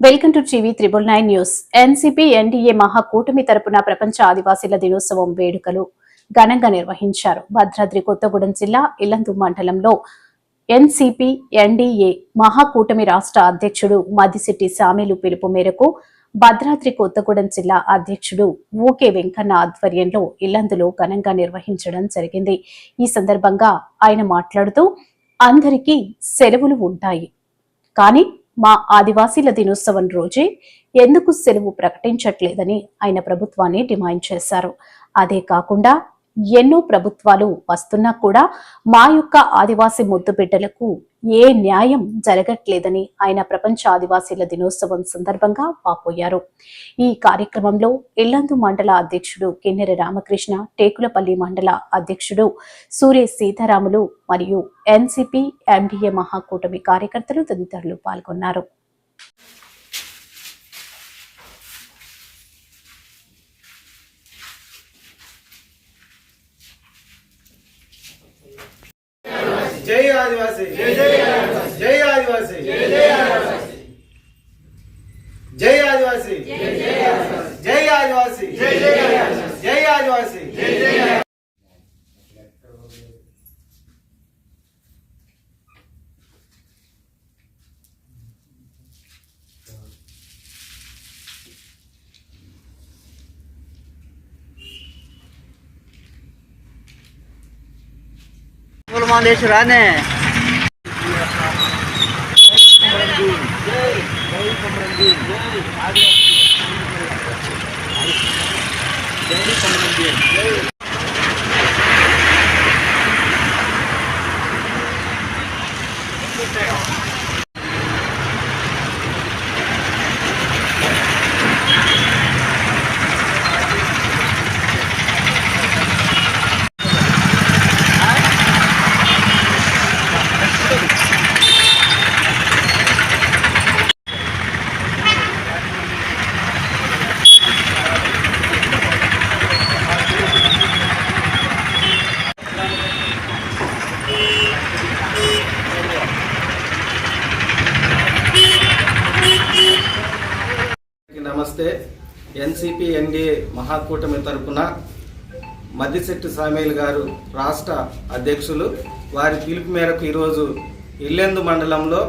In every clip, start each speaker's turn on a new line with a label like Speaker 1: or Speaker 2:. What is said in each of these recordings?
Speaker 1: Welcome to TV triple nine news. NCP NDA మహాకూటమి తరపున ప్రపంచ ఆదివాసీల దినోత్సవం వేడుకలు ఘనంగా నిర్వహించారు. భద్రాద్రి కొత్తగూడెం జిల్లా ఇల్లందు మండలంలో ఎన్సీపీ ఎన్డీఏ మహాకూటమి రాష్ట్ర అధ్యక్షుడు మదిశెట్టి సామీలు పిలుపు మేరకు భద్రాద్రి కొత్తగూడెం జిల్లా అధ్యక్షుడు ఊకే వెంకన్న ఆధ్వర్యంలో ఇల్లందులో ఘనంగా నిర్వహించడం జరిగింది. ఈ సందర్భంగా ఆయన మాట్లాడుతూ అందరికీ సెలవులు ఉంటాయి. కానీ మా ఆదివాసీల దినోత్సవం రోజే ఎందుకు సెలవు ప్రకటించట్లేదని ఆయన ప్రభుత్వాన్ని డిమాండ్ చేశారు. అదే కాకుండా ఎన్నో ప్రభుత్వాలు వస్తున్నా కూడా మా యొక్క ఆదివాసీ ముద్దు బిడ్డలకు ఏ న్యాయం జరగట్లేదని ఆయన ప్రపంచ ఆదివాసీల దినోత్సవం సందర్భంగా వాపోయారు. ఈ కార్యక్రమంలో ఇల్లందు మండల అధ్యక్షుడు కిన్నెర రామకృష్ణ టేకులపల్లి మండల అధ్యక్షుడు సూర్య సీతారాములు మరియు ఎన్సిపి ఎండిఏ మహాకూటమి కార్యకర్తలు తదితరులు పాల్గొన్నారు
Speaker 2: జై ఆదివాసి. జై జై ఆదివాసి జై ఆదివాసి జై ఆదివాసి జై ఆదివాసి జై ఆదివాసి
Speaker 3: రానే
Speaker 2: అందరికీ నమస్తే. ఎన్సిపి ఎన్డీఏ మహాకూటమి తరపున మద్దిశెట్టి సామేల్ గారు రాష్ట్ర అధ్యక్షులు వారి పిలుపు మేరకు ఈరోజు ఇల్లెందు మండలంలో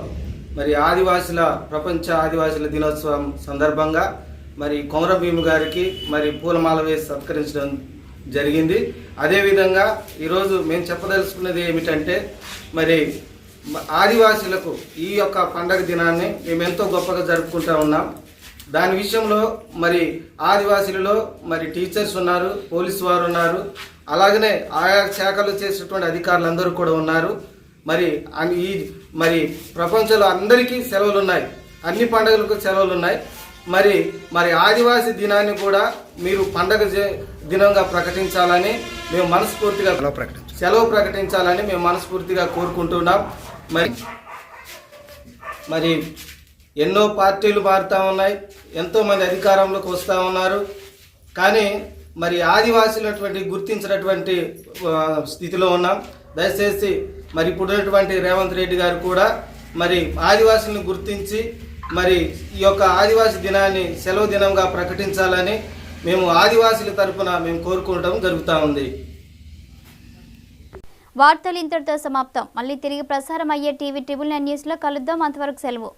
Speaker 2: మరి ఆదివాసుల ప్రపంచ ఆదివాసుల దినోత్సవం సందర్భంగా మరి కొమరభీము గారికి మరి పూలమాల వేసి సత్కరించడం జరిగింది. అదేవిధంగా ఈరోజు మేము చెప్పదలుచుకున్నది ఏమిటంటే మరి ఆదివాసులకు ఈ యొక్క పండగ దినాన్ని మేము ఎంతో గొప్పగా జరుపుకుంటా ఉన్నాం. దాని విషయంలో మరి ఆదివాసీలలో మరి టీచర్స్ ఉన్నారు పోలీసు వారు ఉన్నారు. అలాగనే ఆయా శాఖలు చేసేటువంటి అధికారులందరూ కూడా ఉన్నారు. మరి ఈ మరి ప్రపంచంలో అందరికీ సెలవులు ఉన్నాయి అన్ని పండుగలకు సెలవులు ఉన్నాయి మరి మరి ఆదివాసీ దినాన్ని కూడా మీరు పండగ దినంగా ప్రకటించాలని మేము మనస్ఫూర్తిగా సెలవు ప్రకటించాలని మేము మనస్ఫూర్తిగా కోరుకుంటున్నాం. మరి మరి ఎన్నో పార్టీలు మారుతూ ఉన్నాయి ఎంతోమంది అధికారంలోకి వస్తూ ఉన్నారు. కానీ మరి ఆదివాసులటువంటి గుర్తించినటువంటి స్థితిలో ఉన్నాం. దయచేసి మరి ఇప్పుడున్నటువంటి రేవంత్ రెడ్డి గారు కూడా మరి ఆదివాసులను గుర్తించి మరి ఈ యొక్క ఆదివాసి దినాన్ని సెలవు దినంగా ప్రకటించాలని మేము ఆదివాసుల తరపున మేము కోరుకోవడం జరుగుతూ ఉంది.
Speaker 4: వార్తలు ఇంతటితో సమాప్తం. మళ్ళీ తిరిగి ప్రసారం అయ్యే టీవీ ట్రిబుల్ నైన్ న్యూస్లో కలుద్దాం. అంతవరకు సెలవు.